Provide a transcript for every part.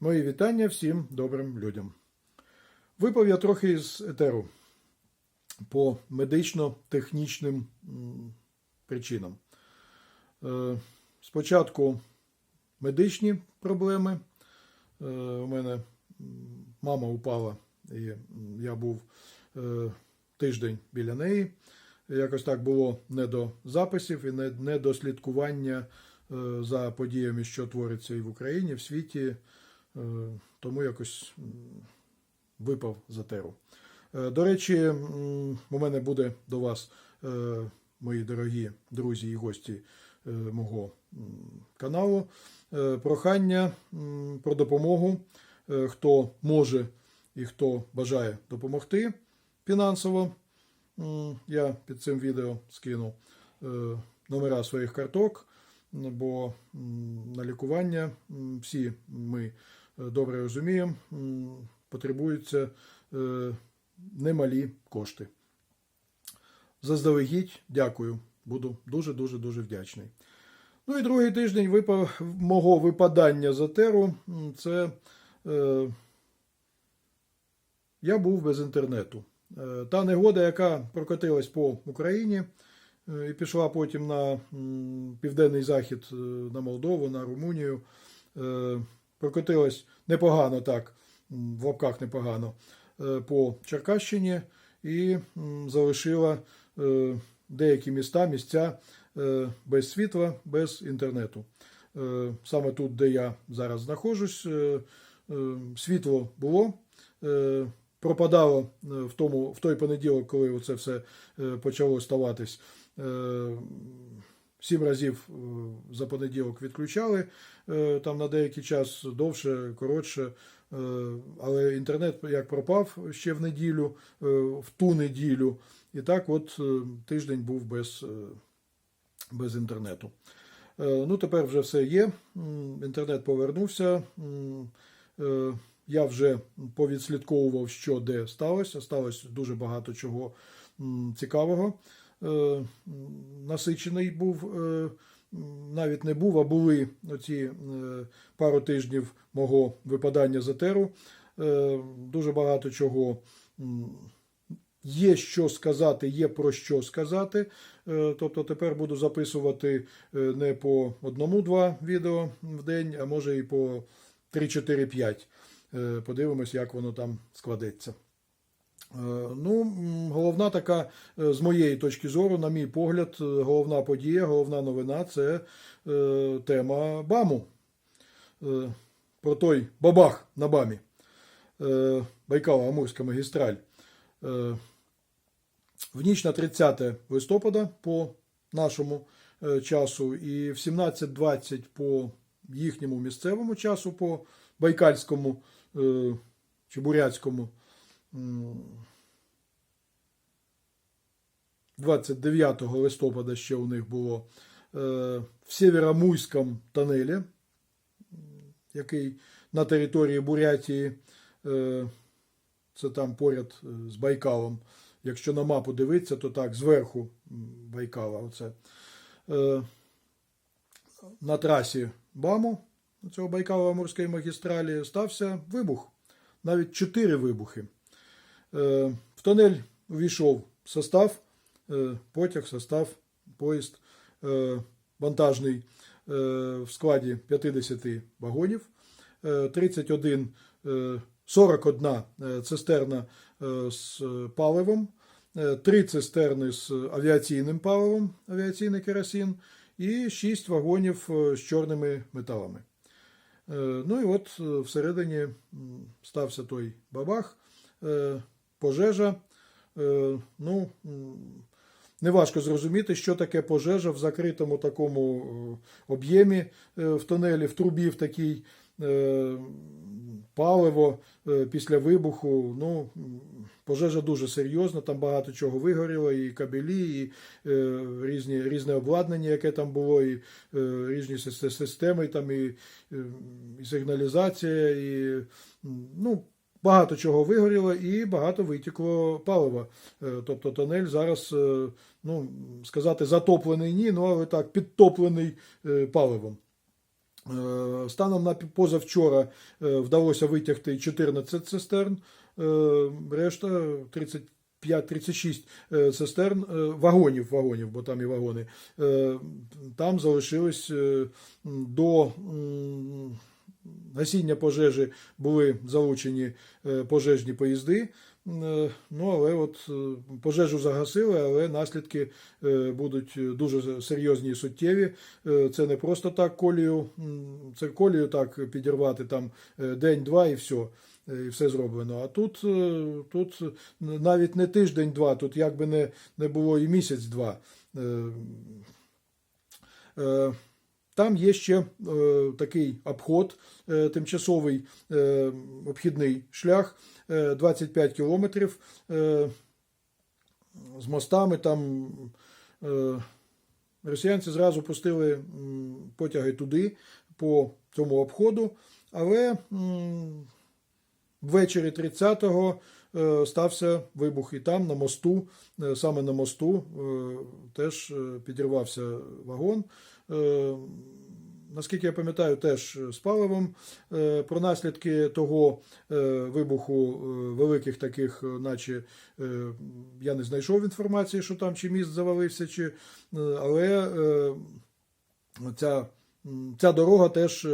Мої вітання всім добрим людям. Випав я трохи із етеру по медично-технічним причинам. Е, Спочатку медичні проблеми. Е, У мене мама упала, і я був е, тиждень біля неї. Якось так було не до записів і не, до слідкування за подіями, що твориться і в Україні, в світі. Е, Тому якось випав з етеру. Е, До речі, у мене буде до вас, е, мої дорогі друзі і гості мого каналу, прохання про допомогу, хто може і хто бажає допомогти фінансово. Я під цим відео скину номера своїх карток, бо на лікування всі ми добре розуміємо, потребуються е, немалі кошти. Заздалегідь дякую. Буду дуже-дуже дуже вдячний. Ну і другий тиждень випав мого випадання з етеру. м, Це е, я був без інтернету. Е, Та негода, яка прокотилась по Україні е, і пішла потім на м, південний захід, е, на Молдову, на Румунію, е, прокотилась непогано так, в лапках непогано, е, по Черкащині і залишила е, деякі міста, місця е, без світла, без інтернету. Саме тут, де я зараз знаходжусь, світло було. Пропадало в тому в той понеділок, коли це все почало ставатись. Сім разів е, за понеділок відключали е, там на деякий час довше, коротше. Е, Але інтернет як пропав ще в неділю, в ту неділю, і так, от тиждень був без, без інтернету. Ну, тепер вже все є. Інтернет повернувся. Я вже повідслідковував, що де сталося. Сталося дуже багато чого цікавого. Е, Насичений був, е, навіть не був, а були оці е, пару тижнів мого випадання з етеру. Дуже багато чого є що сказати, є про що сказати. Тобто тепер буду записувати не по одному-два відео в день, а може і по 3-4-5. Е, Подивимось, як воно там складеться. Е, Ну, головна така, е, з моєї точки зору, на мій погляд, е, головна подія, головна новина це тема БАМу. Про той бабах на БАМі. Е, Байкало-Амурська магістраль. В ніч на 30 листопада по нашому часу і в 17.20 по їхньому місцевому часу, по байкальському чи бурятському. М, 29 листопада ще у них було е, в Сєвєромуйському тонелі, який на території Бурятії, е, це там поряд е, з Байкалом. Якщо на мапу дивитися, то так, зверху Байкала. Оце. На трасі БАМу, цього Байкало-Амурської магістралі, стався вибух. Навіть чотири вибухи. Е, в тонель увійшов состав, е, потяг, состав, поїзд е, вантажний в складі 50 вагонів, е, 31, е, 41 е, цистерна з паливом, е, три цистерни з авіаційним паливом, авіаційний керосин, і 6 вагонів з чорними металами. Ну і от всередині стався той бабах, пожежа. Е, Ну, неважко зрозуміти, що таке пожежа в закритому такому е, об'ємі е, в тунелі, в трубі в такій паливо після вибуху. Ну, пожежа дуже серйозна, там багато чого вигоріло, і кабелі, і різні, різне обладнання, яке там було, і різні системи, там і, і сигналізація, і ну, багато чого вигоріло і багато витекло палива. Е, Тобто тонель зараз, е, ну, сказати, затоплений ні, ну але так, підтоплений е, паливом. Станом на позавчора вдалося витягти 14 цистерн, решта 35-36 е, цистерн вагонів, вагонів, бо там і вагони. Там залишилось до гасіння пожежі були залучені е, пожежні поїзди. Е, Ну, але от е, пожежу загасили, але наслідки будуть дуже серйозні і суттєві. Це не просто так колію, це колію так підірвати там день-два і все. І все зроблено. А тут, тут навіть не тиждень-два, тут якби не, не було і місяць-два. Там є ще е, такий обход, е, тимчасовий е, обхідний шлях е, 25 кілометрів е, з мостами. Там е, росіянці зразу пустили потяги туди по цьому обходу, але м, ввечері 30-го е, стався вибух і там на мосту, е, саме на мосту, е, теж підірвався вагон. Е, Наскільки я пам'ятаю, теж з паливом. Е, Про наслідки того е, вибуху великих таких, наче я не знайшов інформації, що там чи міст завалився, чи, але ця, ця дорога теж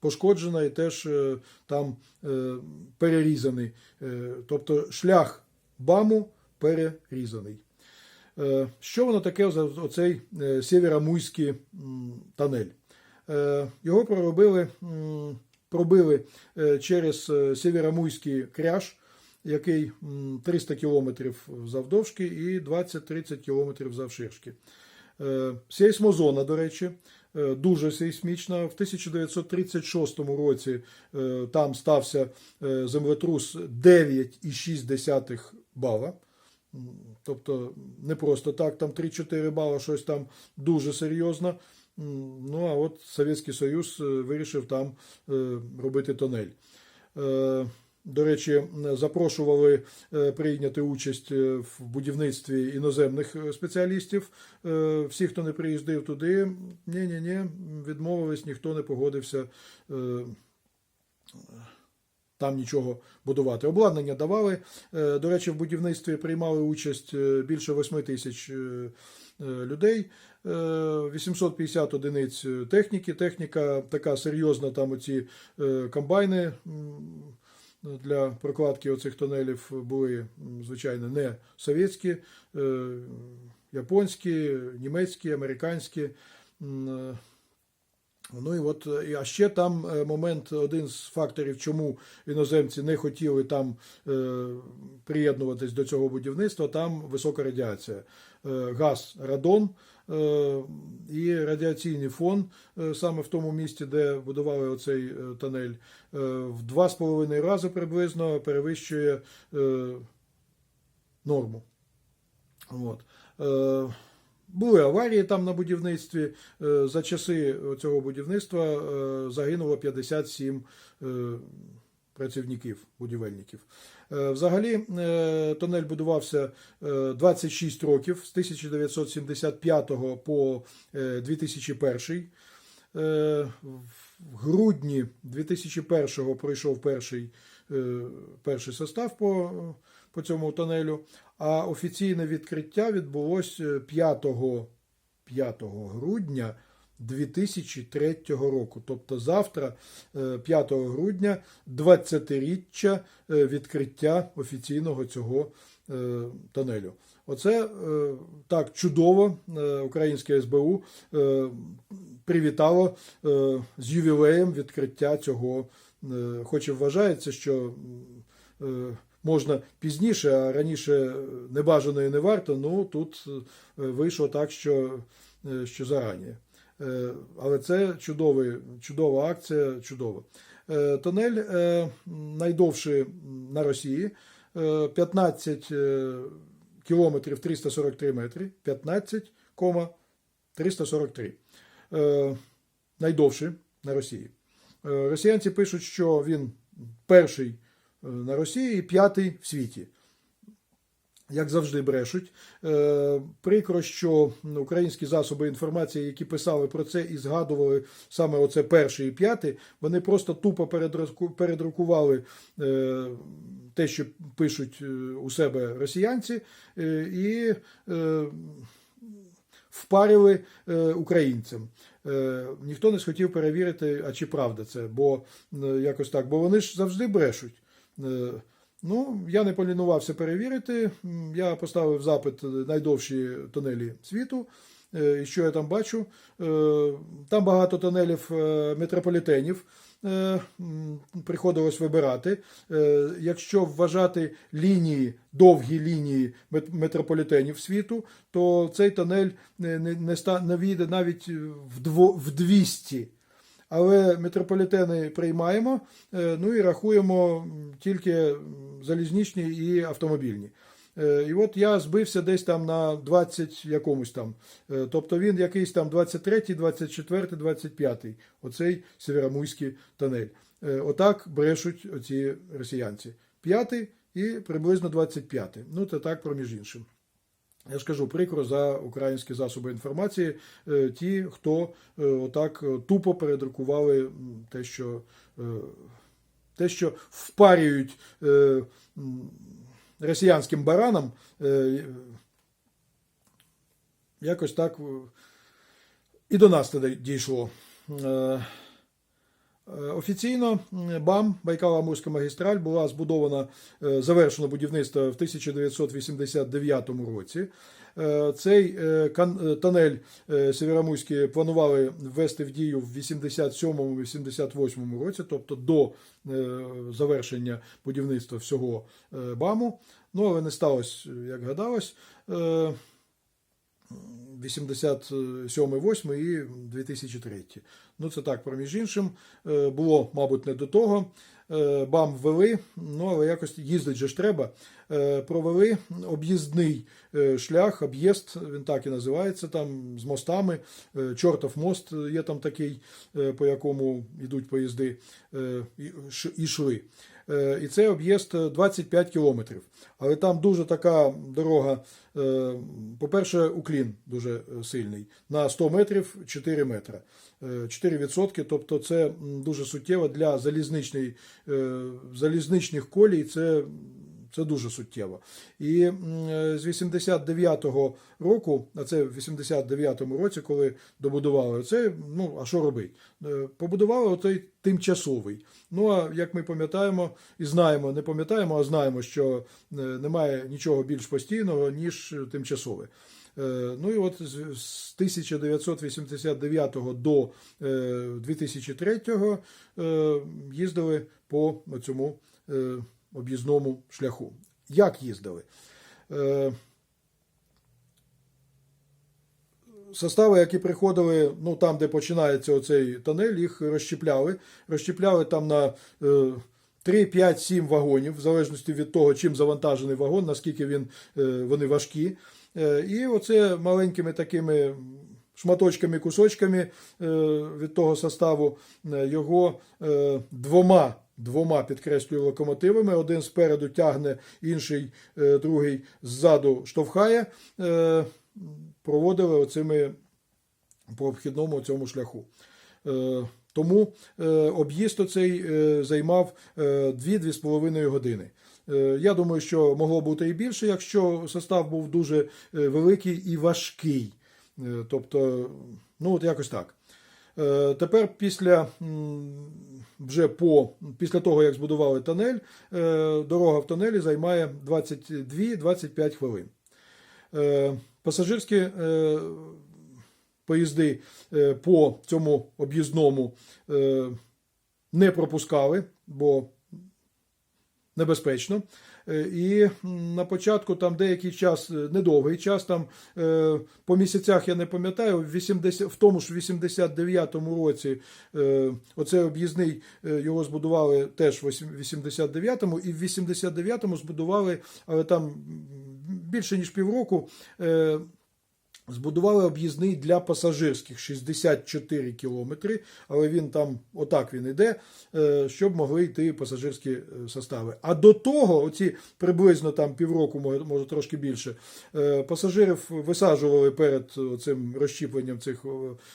пошкоджена і теж там перерізаний. Тобто шлях БАМу перерізаний. Е, Що воно таке за оцей е, Сєвєромуйський тонель? Е, Його проробили, пробили через Сєвєромуйський кряж, який 300 кілометрів завдовжки і 20-30 кілометрів завширшки. Сейсмозона, до речі, дуже сейсмічна. В 1936 році там стався землетрус 9,6 бала. Тобто не просто так, там 3-4 бала, щось там дуже серйозно. Ну а от Совєтський Союз е, вирішив там е, робити тонель. Е, До речі, запрошували прийняти участь в будівництві іноземних спеціалістів. Всі, хто не приїздив туди, ні-ні-ні, відмовились, ніхто не погодився там нічого будувати. Обладнання давали. Е, До речі, в будівництві приймали участь е, більше 8 тисяч е, людей. Е, 850 одиниць техніки. Техніка така серйозна, там оці комбайни для прокладки оцих тунелів були, звичайно, не совєтські, японські, німецькі, американські. Ну і от, е, а ще там е, момент, один з факторів, чому іноземці не хотіли там е, приєднуватись до цього будівництва, там висока радіація. Газ радон і радіаційний фон саме в тому місці, де будували оцей тонель, в два з половиною рази приблизно перевищує норму. От. Були аварії там на будівництві. Е, За часи цього будівництва е, загинуло 57 е, працівників, будівельників. Взагалі, тунель будувався е, 26 років з 1975 по е, 2001. Е, В грудні 2001 пройшов перший, перший состав по, по цьому тунелю, а офіційне відкриття відбулося 5, 5 грудня 2003 року. Тобто завтра, е, 5 грудня, 20-річчя е, відкриття офіційного цього е, тунелю. Оце е, так чудово е, українське СБУ е, привітало е, з ювілеєм відкриття цього. е, Хоч і вважається, що е, можна пізніше, а раніше небажано і не варто. Ну тут е, вийшло так, що, е, що зарані. Е, Але це чудовий, чудова акція, чудово. Е, Тунель е, найдовший на Росії. Е, 15 е, кілометрів 343 метри. 15,343. Е, Найдовший на Росії. Е, Росіянці пишуть, що він перший е, на Росії і п'ятий в світі. як завжди, брешуть. Е, Прикро, що українські засоби інформації, які писали про це і згадували саме оце перший і п'ятий, вони просто тупо передрукували е, те, що пишуть е, у себе росіянці, е, і е, впарили е, українцям. Е, Ніхто не схотів перевірити, а чи правда це, бо е, якось так, бо вони ж завжди брешуть. Е, Ну, я не полінувався перевірити. Я поставив запит найдовші тунелі світу. Е, І що я там бачу? Е, Там багато тунелів метрополітенів. Приходилось вибирати. Якщо вважати лінії, довгі лінії мет- метрополітенів світу, то цей тунель не, війде навіть в 200 але метрополітени приймаємо, е, ну і рахуємо тільки залізничні і автомобільні. Е, І от я збився десь там на 20 якомусь там. Е, Тобто він якийсь там 23, 24, 25, оцей Сєвєромуйський тунель. Е, Отак брешуть оці росіянці. П'ятий і приблизно 25. Ну, це так проміж іншим. Я ж кажу, прикро за українські засоби інформації, е, ті, хто е, отак е, тупо передрукували те, що, те, що впарюють росіянським баранам, якось так і до нас тоді дійшло. Е, Офіційно БАМ Байкало-Амурська магістраль була збудована, е, завершено будівництво в 1989 році. Е, Цей е, Сєвєромуйський планували ввести в дію в 87-88 році, тобто до завершення будівництва всього БАМу. Ну, але не сталося, як гадалось. Е, 87, 8 і 2003. Ну, це так, проміж іншим. Е, Було, мабуть, не до того. Е, БАМ ввели, ну, але якось їздить же ж треба. Е, Провели об'їздний шлях, об'їзд, він так і називається, там з мостами. Чортов мост є там такий, по якому йдуть поїзди, е, Е, І це об'їзд е, 25 кілометрів. Але там дуже така дорога. е, По-перше, уклін дуже е, сильний. На 100 метрів 4 метри. Е, 4%, тобто це дуже суттєво для е, залізничних колій. Це це дуже суттєво. І з 89-го року, а це в 89-му році, коли добудували це, ну а що робити? Е, Побудували оцей тимчасовий. Ну а як ми пам'ятаємо і знаємо, не пам'ятаємо, а знаємо, що е, немає нічого більш постійного, ніж тимчасове. Е, Ну і от з з 1989 до е, 2003 е, їздили по цьому об'їзному шляху. Як їздили? Е, Состави, які приходили, ну там, де починається оцей тунель, їх розщепляли. Розщепляли там на е, 3, 5, 7 вагонів, в залежності від того, чим завантажений вагон, наскільки він, е, вони важкі. Е, І оце маленькими такими шматочками, кусочками е, від того составу його двома. Двома підкреслюю локомотивами. Один спереду тягне, інший, е, другий ззаду штовхає. Е, Проводили оцими по обхідному цьому шляху. Е, Тому об'їзд оцей займав 2-2,5 години. Я думаю, що могло бути і більше, якщо состав був дуже великий і важкий. Тобто, ну от якось так. Е, Тепер після вже по після того, як збудували тунель, е, дорога в тонелі займає 22-25 хвилин. Е, Пасажирські поїзди по цьому об'їзному не пропускали, бо небезпечно. Е, І на початку там деякий час, е, недовгий час, там е, по місяцях я не пам'ятаю, в 80, в тому ж 89-му році оцей об'їзний його збудували теж в 89-му, і в 89-му збудували, але там більше ніж півроку. Збудували об'їзний для пасажирських 64 кілометри, але він там, отак він іде, е, щоб могли йти пасажирські е, состави. А до того, оці приблизно там півроку, може, трошки більше, е, пасажирів висаджували перед цим розщіпленням цих,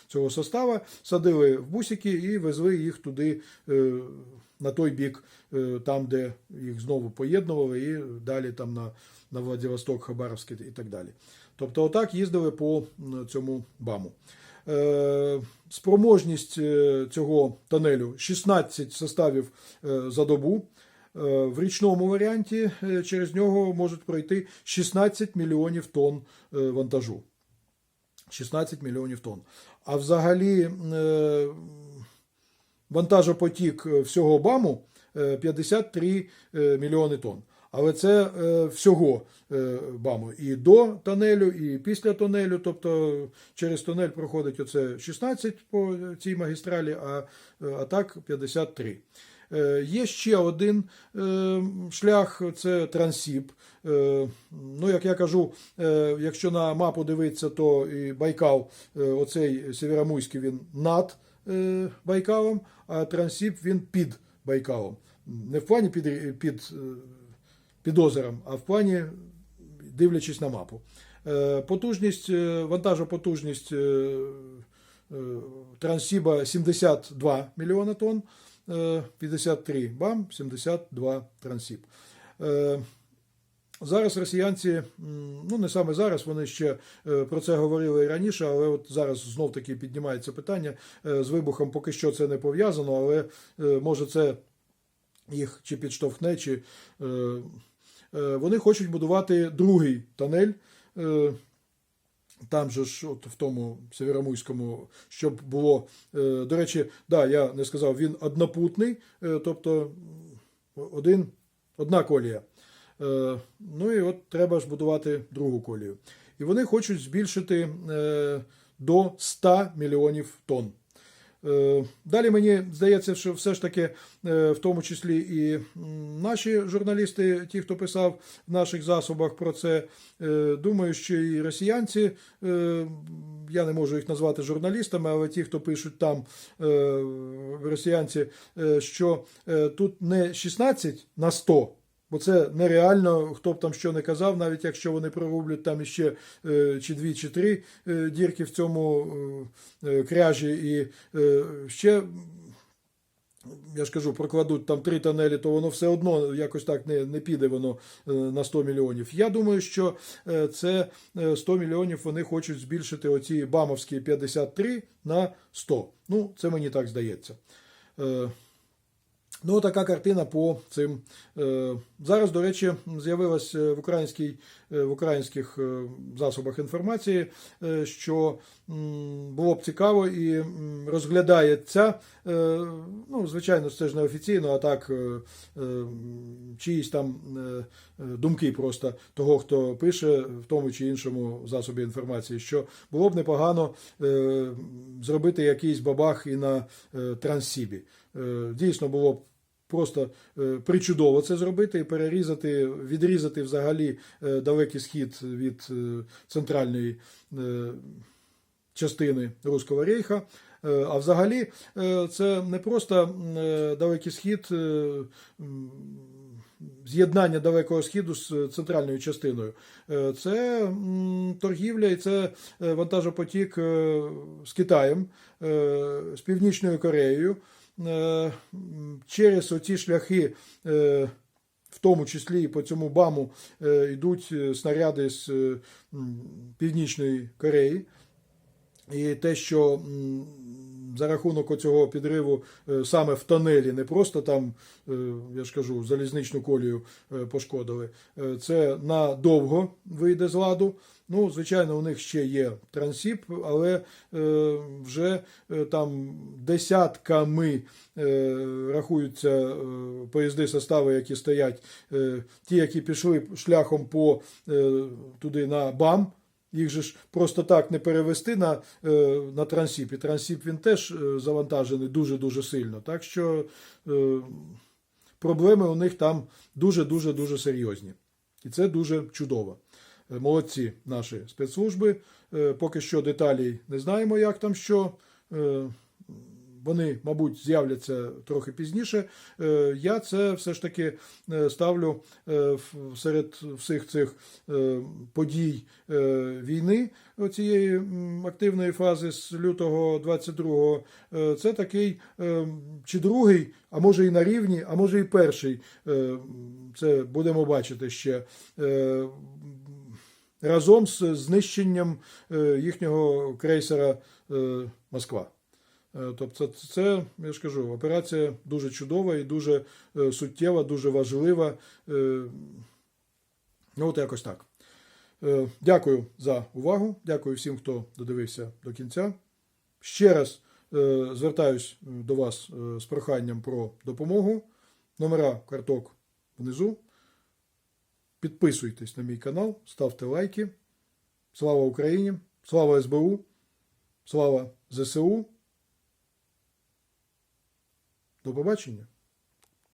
цього состава, садили в бусики і везли їх туди на той бік, там, де їх знову поєднували, і далі там на, на Владивосток, Хабаровський і так далі. Тобто, отак їздили по цьому баму. Е, Спроможність е, цього тонелю 16 составів е, за добу. В річному варіанті через нього можуть пройти 16 мільйонів тонн вантажу. 16 мільйонів тонн. А взагалі вантажопотік всього БАМу е, 53 е, мільйони тонн. Але це е, всього е, БАМу і до тонелю, і після тонелю. Тобто через тонель проходить оце 16 по цій магістралі, а, е, а так 53. Е, Є ще один е, шлях це Трансіб. Е, Ну, як я кажу, е, якщо на мапу дивитися, то і Байкал, е, оцей Сєвєромуйський, він над е, Байкалом, а Трансіб він під Байкалом. Не в плані під, під, під озером, а в плані дивлячись на мапу. Е, Потужність, е, вантажопотужність е, Трансіба 72 мільйона тонн, е, 53 БАМ, 72 Трансіб. Зараз росіянці, ну не саме зараз, вони ще про це говорили і раніше, але от зараз знов таки піднімається питання з вибухом. Поки що це не пов'язано, але може це їх чи підштовхне, чи вони хочуть будувати другий тонель. е, Там же ж, от в тому Северомуйському, щоб було. е, До речі, да, я не сказав, він однопутний, е, тобто один, одна колія. Е, Ну і от треба ж будувати другу колію. І вони хочуть збільшити е, до 100 мільйонів тонн. Е, Далі мені здається, що все ж таки, е, в тому числі і наші журналісти, ті, хто писав в наших засобах про це, е, думаю, що і росіянці, я не можу їх назвати журналістами, але ті, хто пишуть там росіянці, що тут не 16 на 100, Бо це нереально, хто б там що не казав, навіть якщо вони пророблять там іще е, чи дві, чи три е, дірки в цьому е, кряжі, і ще, я ж кажу, прокладуть там три тонелі, то воно все одно якось так не, не піде воно на 100 мільйонів. Я думаю, що це е, 100 мільйонів вони хочуть збільшити оці бамовські 53 на 100. Ну, це мені так здається. Ну, така картина по цим. Е, Зараз, до речі, з'явилась е, в, українській, е, в українських засобах інформації, що було б цікаво і розглядається, ну, звичайно, це ж не офіційно, а так чиїсь там думки просто того, хто пише в тому чи іншому засобі інформації, що було б непогано зробити якийсь бабах і на Транссібі. Дійсно було б просто е, причудово це зробити і перерізати, відрізати взагалі е, далекий схід від е, центральної частини Руського рейха. А взагалі це не просто далекий схід. З'єднання Далекого Східу з центральною частиною. Це торгівля і це вантажопотік з Китаєм, з Північною Кореєю. Е, Через оці шляхи, е, в тому числі і по цьому баму, е, йдуть снаряди з Північної Кореї. І те, що за рахунок цього підриву е, саме в тонелі, не просто там, е, я ж кажу, залізничну колію е, пошкодили, це надовго вийде з ладу. Ну, звичайно, у них ще є трансіп, але вже там десятками рахуються поїзди состави, які стоять, ті, які пішли шляхом по туди на БАМ. Їх же ж просто так не перевести на, е, на трансіп. І трансіп він теж е, завантажений дуже-дуже сильно. Так що е, проблеми у них там дуже-дуже дуже серйозні. І це дуже чудово. Молодці наші спецслужби. Поки що деталей не знаємо, як там що. Вони, мабуть, з'являться трохи пізніше. Е, Я це все ж таки е, ставлю е, серед всіх цих подій війни цієї активної фази з лютого 22-го. Е, Це такий чи другий, а може і на рівні, а може і перший. Це будемо бачити ще. Разом з знищенням їхнього крейсера Москва. Е, Тобто, це- я ж кажу, операція дуже чудова і дуже е, суттєва, дуже важлива. Е, Ну, от якось так. Дякую за увагу. Дякую всім, хто додивився до кінця. Ще раз звертаюсь до вас з проханням про допомогу. Номера карток внизу. Підписуйтесь на мій канал, ставте лайки. Слава Україні! Слава СБУ! Слава ЗСУ! До побачення!